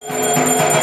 Música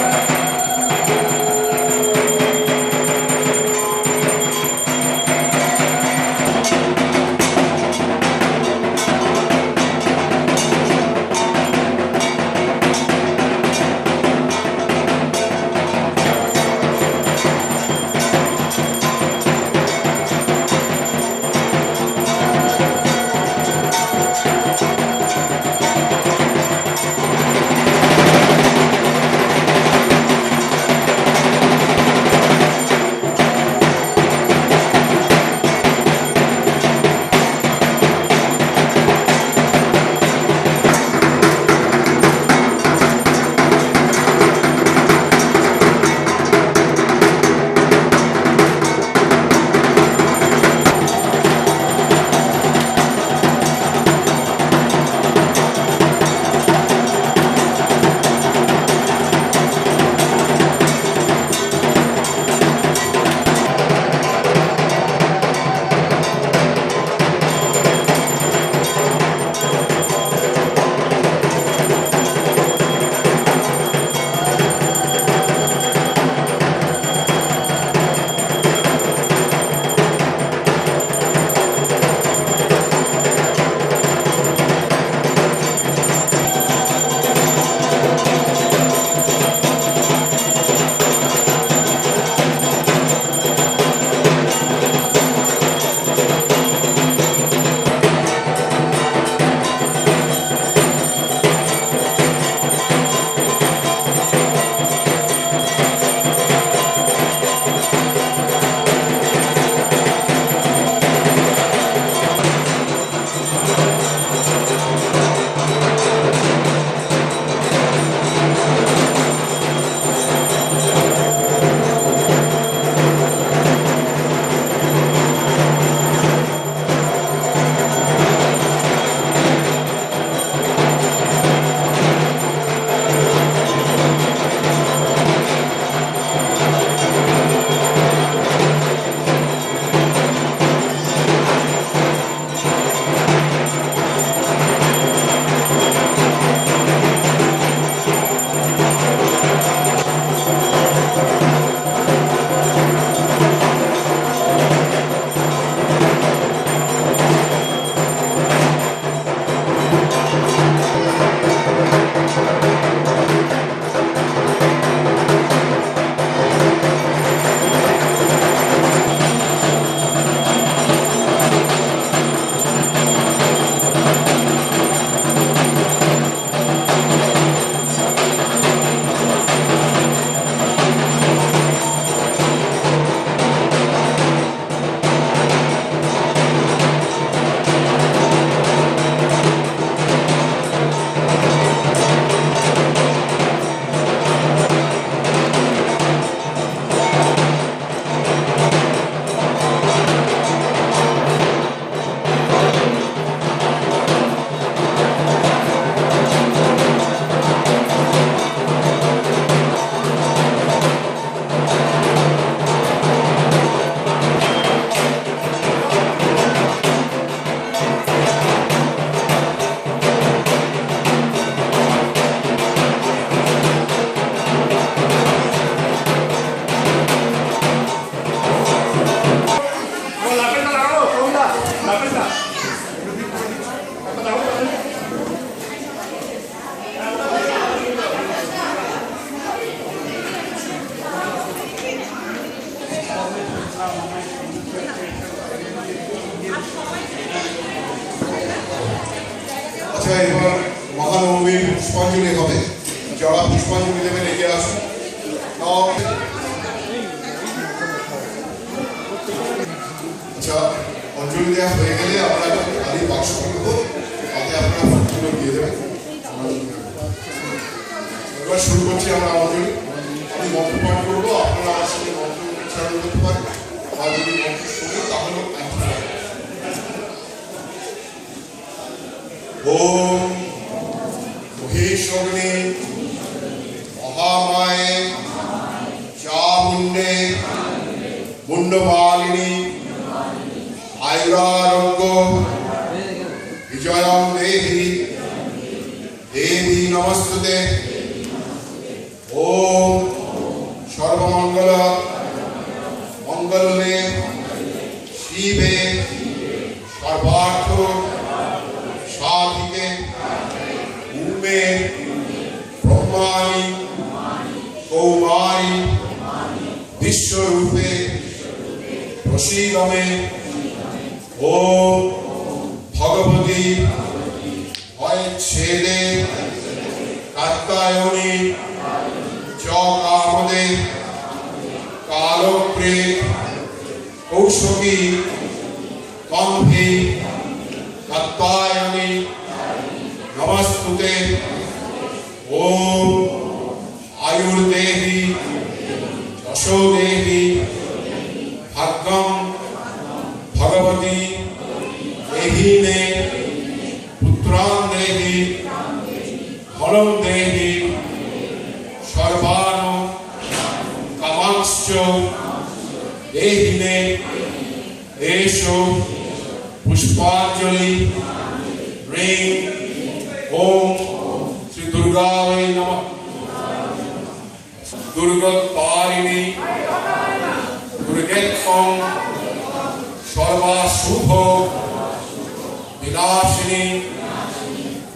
আচ্ছা এবার মহানবমীর পুষ্পাঞ্জলি হবে। যারা পুষ্পাঞ্জলি দেবেন, এগিয়ে আসুন। আচ্ছা অঞ্জলি দেওয়া হয়ে গেলে আমরা খালি বাক্স করব। তাতে আপনারা ফুলগুলো দিয়ে দেবেন। এবার শুরু করছি আমরা অঞ্জলি। আমি মন্ত্র পাঠ করব। ওম মহেশ্বরী মহামায়ে, চামুণ্ডে মুন্ডবালিনী আয়ুরারঙ্গ বিজয়ম দেহি দেবী নমস্তুতে। ওম সর্বমঙ্গল মঙ্গলে শিবে সর্বার্থ প্রসীদমে ও ভগবতী ছেদে কাত্তায়নী চ কামদে কালপ্রে কৌশকী কম্ভি কাত্তায়নী নমস্তুতে ওম আয়ুর্দেহি যশো দেহি ভাগ্যম, ভগবতী দেহি মে পুত্রান দেহি ধনম দেহি সর্বান কামাংশ্চ দেহি মে এসো পুষ্পাঞ্জলি, রিং, ওম, শ্রী দুর্গায় নমঃ। দুর্গতারিণী দুর্গেক্ষম সর্বাশুভ বিনাশিনী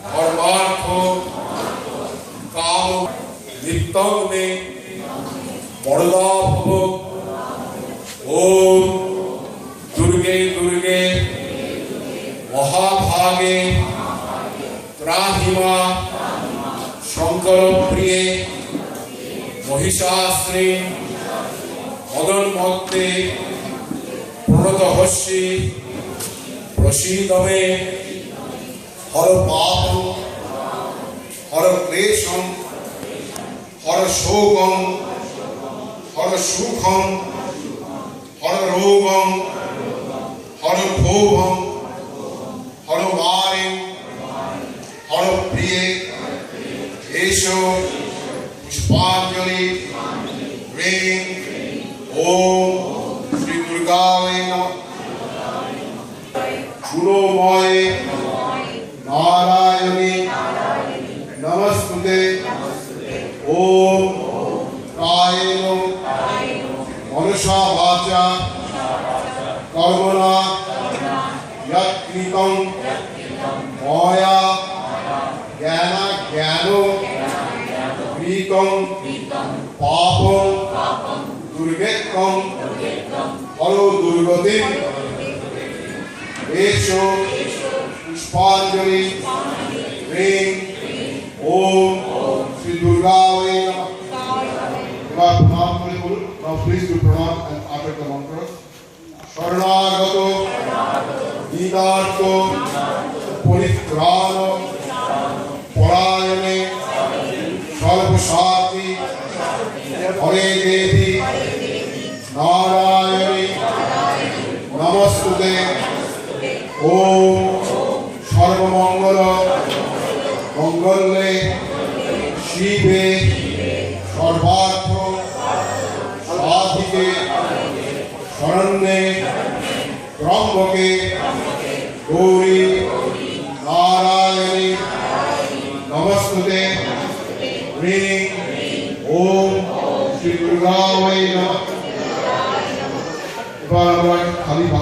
ধর্মার্থ কাম নিত্যং মে বড়দা ভব ওম দুর্গে দুর্গে মহাভাগে ত্রাহিমা শঙ্কর প্রিয়ে মহিষাশ্রী মদন মত্তে প্রণত হস্যি প্রসীদমে হর পাপ হর ক্লেশম, হর শোকম, হর সুখম, হর রোগম, হর ক্ষোভম, হর মারিম হর প্রিয়ে, এসো, পুষ্পাঞ্জলি রিং শ্রী দুর্গায় নমঃ। গুণময় নারায়ণী নমস্তুতে। ওম কায়েন মনসা বাচা কর্মণা যৎকৃতম ময়া জ্ঞান জ্ঞান কৃতম পাপম দুর্গেক্ষম হর দুর্গতি। এসো পুষ্পাঞ্জলি, রিং, ওম শ্রী দুর্গায় নমঃ। এবার প্রণাম করে বলুন now please do pranam after the mantra শরণাগত দীনার্থ পরিত্রাণ, পরায়ণে সর্বসাতি হরে দেবী। নারায়ণী। নমস্তুতে। ওম সর্বমঙ্গল মঙ্গলে। শিবে সর্বার্থ। সাধিকে শরণ্যে। ব্রহ্মকে গৌরী। নারায়ণী। নমস্তুতে। ওম শ্রী দুর্গায় নমঃ